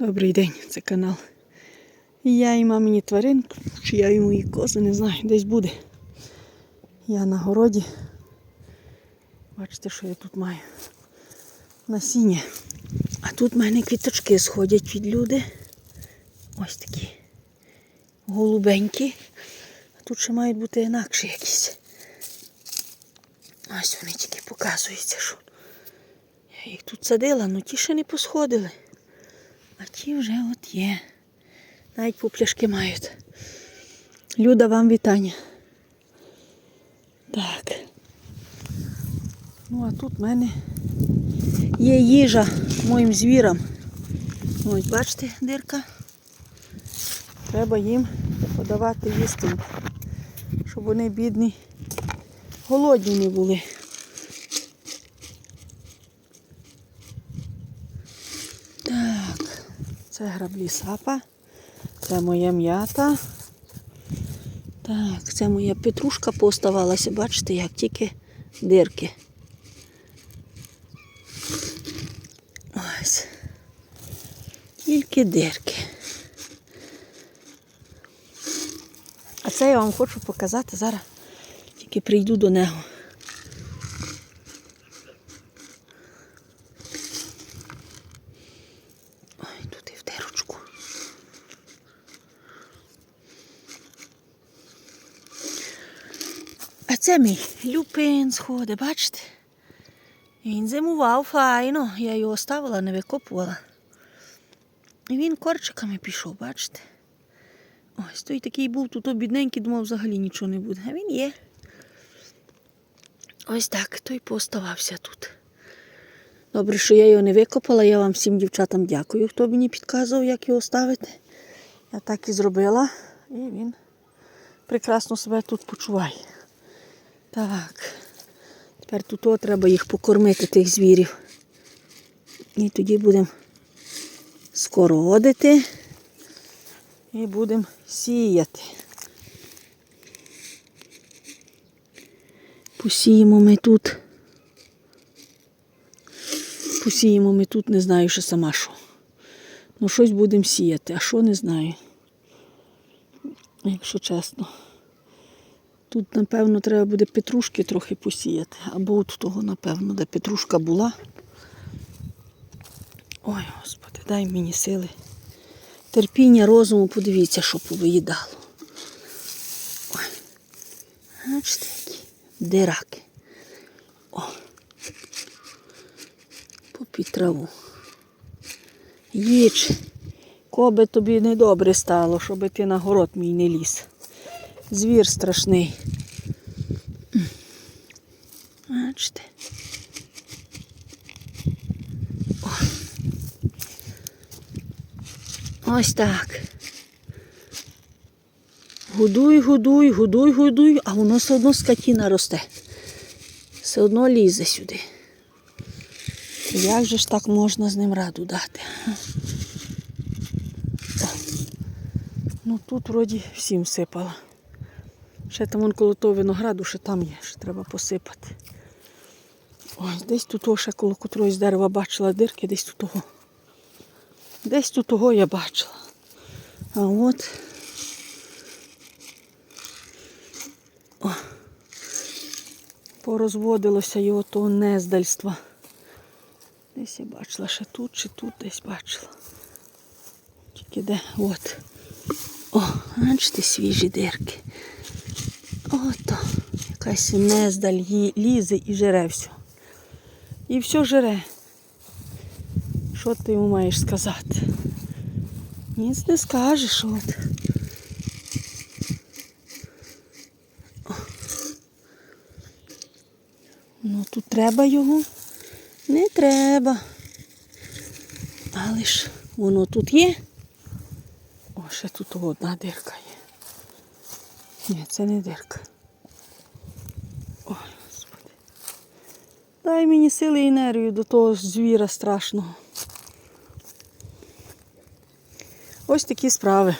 Добрий день, це канал. Я і мамині тваринки, чи я і мої кози, не знаю, десь буде. Я на городі. Бачите, що я тут маю. Насіння. А тут в мене квіточки сходять від люди. Ось такі голубенькі. А тут ще мають бути інакші якісь. Ось вони тільки показуються, що. Я їх тут садила, але ті ще не посходили. Ті вже от є. Навіть попляшки мають. Люда, вам вітання. Так. Ну, а тут в мене є їжа моїм звірам. Ось, бачите, дирка. Треба їм подавати їсти, щоб вони бідні, голодні не були. Це граблі сапа, це моя м'ята. Так, це моя петрушка поставалася, бачите, як тільки дирки. Ось. Тільки дирки. А це я вам хочу показати зараз. Тільки прийду до нього. Ой, тут і в дирочку. А це мій люпин сходить, бачите? Він зимував файно, я його ставила, не викопувала. І він корчиками пішов, бачите? Ось той такий був, тут бідненький, думав, взагалі нічого не буде. А він є. Ось так, той поставався тут. Добре, що я його не викопала. Я вам всім дівчатам дякую, хто мені підказував, як його ставити. Я так і зробила. І він прекрасно себе тут почуває. Так. Тепер тут о, треба їх покормити, тих звірів. І тоді будемо скородити і будемо сіяти. Посіємо ми тут. Посіємо ми тут, не знаю ще сама що. Ну щось будемо сіяти, а що не знаю. Якщо чесно. Тут, напевно, треба буде петрушки трохи посіяти. Або от того, напевно, де петрушка була. Ой, господи, дай мені сили. Терпіння розуму, подивіться, що повиїдало. Ой. Бачите, які дираки. О. Попід траву. Їч. Коби тобі недобре стало, щоб ти на город мій не ліз. Звір страшний. Бачите. О. Ось так. Гудуй, гудуй, гудуй, гудуй, а воно все одно скотіна росте. Все одно лізе сюди. Як же ж так можна з ним раду дати? Ну тут вроді всім сипала. Ще там вон коло того винограду, ще там є, ще треба посипати. Ось десь тут ще коло котрогось дерева бачила дирки, десь тут того. Десь тут того я бачила. А от. О. Порозводилося його того нездальства. Десь я бачила, ще тут чи тут десь бачила. Тільки де, от. О, бачите, свіжі дирки. Ото, якась нездаль лізе і жере все. І все жере. Що ти йому маєш сказати? Ніц не скажеш, от. Ну тут треба його? Не треба. Але ж воно тут є. О, ще тут одна дирка. Ні, це не дирка. Ой, господи. Дай мені сили і енергію до того звіра страшного. Ось такі справи.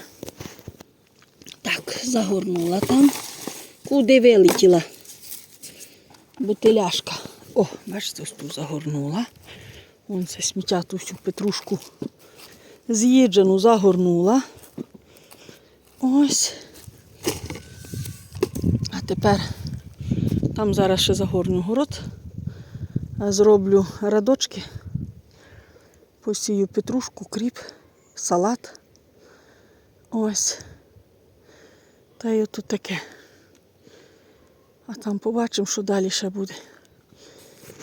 Так, загорнула там. Куди вилетіла? Бутиляшка. О, бачите, ось тут загорнула. Вон це сміття ту всю петрушку З'їджену загорнула. Ось. Тепер там зараз ще загорню город. Зроблю радочки. Посію петрушку, кріп, салат. Ось. Та й отут таке. А там побачимо, що далі ще буде.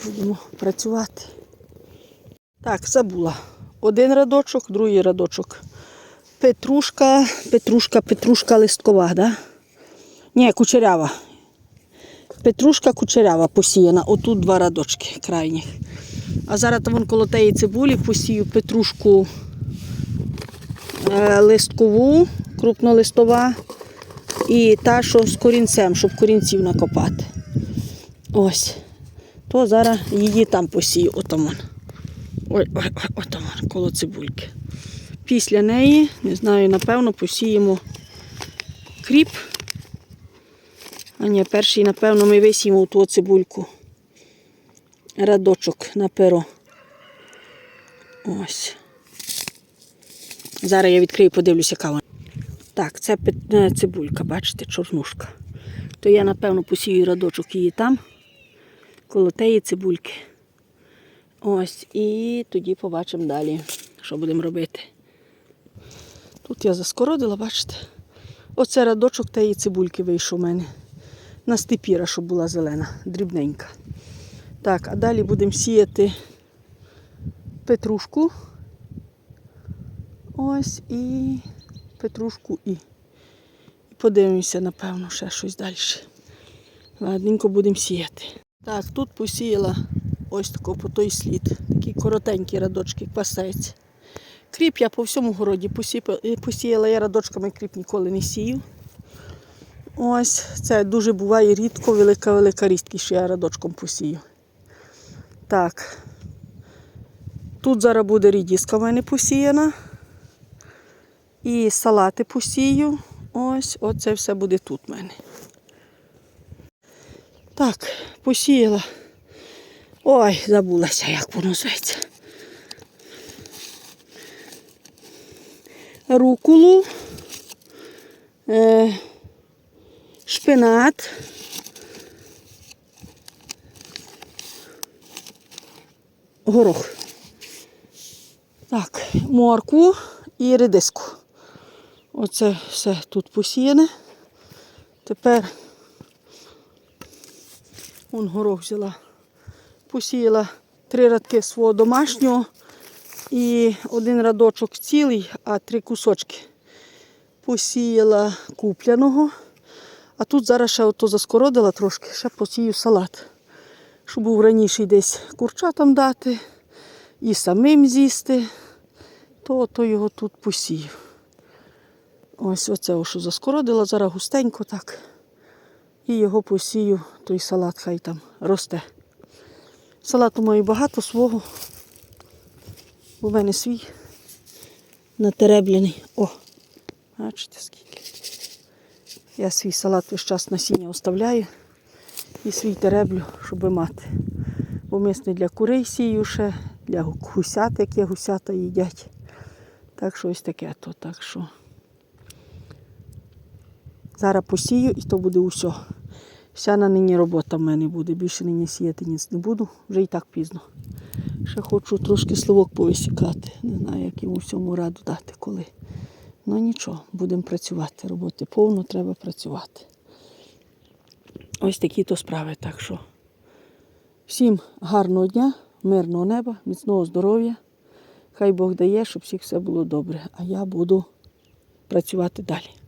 Будемо працювати. Так, забула. Один радочок, другий радочок. Петрушка, петрушка, петрушка листкова, да? Ні, кучерява. Петрушка кучерява посіяна. Отут два радочки крайніх. А зараз там вон коло тієї цибулі посію петрушку е, листкову, крупнолистова. І та, що з корінцем, щоб корінців накопати. Ось. То зараз її там посію, отамон. Ой, ой, ой, отамон, коло цибульки. Після неї, не знаю, напевно, посіємо кріп. А перший, напевно, ми висіємо у ту цибульку. Радочок на перо. Ось. Зараз я відкрию, подивлюся, яка вона. Так, це е, цибулька, бачите, чорнушка. То я, напевно, посію радочок її там, коло теї цибульки. Ось, і тоді побачимо далі, що будемо робити. Тут я заскородила, бачите? Оце радочок тієї цибульки вийшов у мене. На степіра, щоб була зелена, дрібненька. Так, а далі будемо сіяти петрушку. Ось і петрушку і. І подивимося, напевно, ще щось далі. Ладненько будемо сіяти. Так, тут посіяла ось тако по той слід. Такі коротенькі радочки, пасець. Кріп я по всьому городі посіяла, я радочками кріп ніколи не сію. Ось, це дуже буває рідко, велика-велика рідкість, що я радочком посію. Так. Тут зараз буде рідіска в мене посіяна. І салати посію. Ось, оце все буде тут в мене. Так, посіяла. Ой, забулася, як воно зветься. Рукулу, е, шпинат. Горох. Так, моркву і редиску. Оце все тут посіяне. Тепер вон горох взяла. Посіяла три радки свого домашнього і один радочок цілий, а три кусочки. Посіяла купляного. А тут зараз ще ото заскородила трошки, ще посію салат. Щоб був раніше десь курчатам дати і самим з'їсти, то, то його тут посію. Ось оце, що заскородила, зараз густенько так. І його посію, той салат хай там росте. Салату маю багато свого. У мене свій натереблений. О, бачите скільки. Я свій салат весь час насіння оставляю і свій тереблю, щоб мати. Бо мисне для курей сію ще, для гусят, які гусята їдять. Так що ось таке то. Так що зараз посію і то буде усе. Вся на нині робота в мене буде. Більше нині сіяти ніц не буду, вже і так пізно. Ще хочу трошки сливок повисікати. Не знаю, як йому всьому раду дати коли. Ну нічого, будемо працювати. Роботи повно треба працювати. Ось такі то справи. Так що всім гарного дня, мирного неба, міцного здоров'я. Хай Бог дає, щоб всіх все було добре. А я буду працювати далі.